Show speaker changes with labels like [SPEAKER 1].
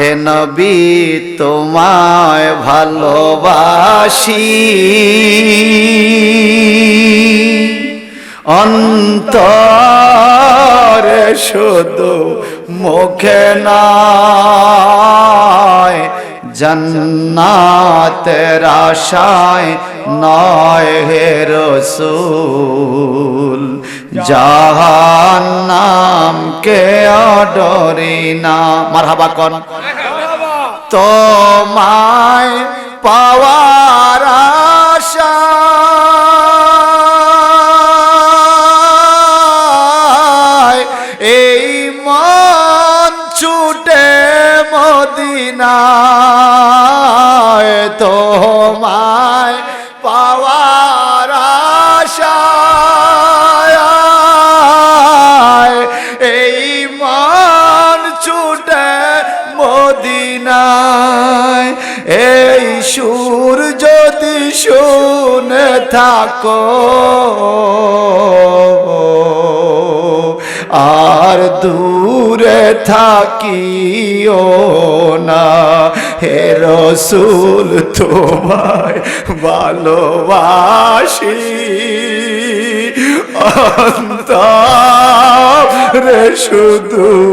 [SPEAKER 1] হে নবী তোমায় ভালোবাসি। অন্তরে শুধু মুখে নয় জন্নাতের আশায় নয় হে রসুল। জাহান্নাম কে অডরি না। মারহাবা কন। তোমায় পাওয়ার আশায় এই মন ছুটে মদিনায় তোমায় মদিনায় এই সুর যদি শুনে থাকো। আর দূরে থাকিও না। হে রসুল, তোমায় ভালোবাসি। অন্তরে শুধু